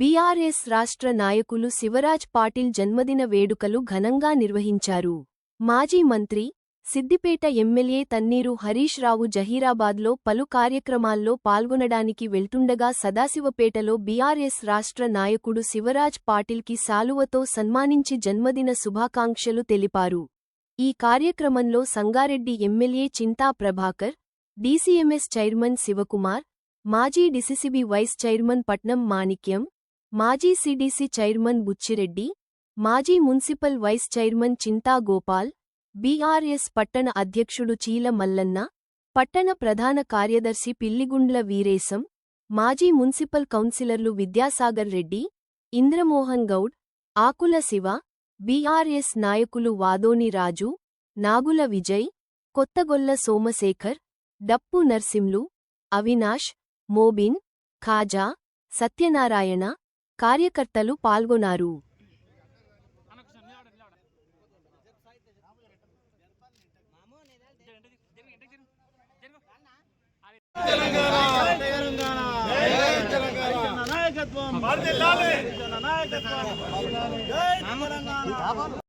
BRS రాష్ట్ర నాయకులు శివరాజ్ పాటిల్ జన్మదిన వేడుకలు ఘనంగా నిర్వహించారు. మాజీ మంత్రి సిద్దిపేట ఎమ్మెల్యే తన్నీరు హరీష్ రావు జహీరాబాద్లో పలు కార్యక్రమాల్లో పాల్గొనడానికి వెళ్తుండగా సదాశివపేటలో బీఆర్ఎస్ రాష్ట్ర నాయకుడు శివరాజ్ పాటిల్కి సాలువతో సన్మానించి జన్మదిన శుభాకాంక్షలు తెలిపారు. ఈ కార్యక్రమంలో Sangareddy MLA Chinta Prabhakar DCMS chairman Shivakumar మాజీ డిసిసిబి వైస్ చైర్మన్ పట్నం మాణిక్యం మాజీ సిడిసి చైర్మన్ బుచ్చిరెడ్డి మాజీ municipal vice chairman Chinta Gopal BRS పట్టణ అధ్యక్షుడు చీల మల్లన్న పట్టణ ప్రధాన కార్యదర్శి పిల్లిగుండ్ల వీరేశం మాజీ మున్సిపల్ కౌన్సిలర్లు విద్యాసాగర్ రెడ్డి ఇంద్రమోహన్ గౌడ్ ఆకుల శివ బీఆర్ఎస్ నాయకులు వాదోని రాజు నాగుల విజయ్ కొత్తగొల్ల సోమశేఖర్ డప్పు నర్సింలు అవినాష్ మోబిన్ ఖాజా సత్యనారాయణ కార్యకర్తలు పాల్గొన్నారు. నాయకత్వం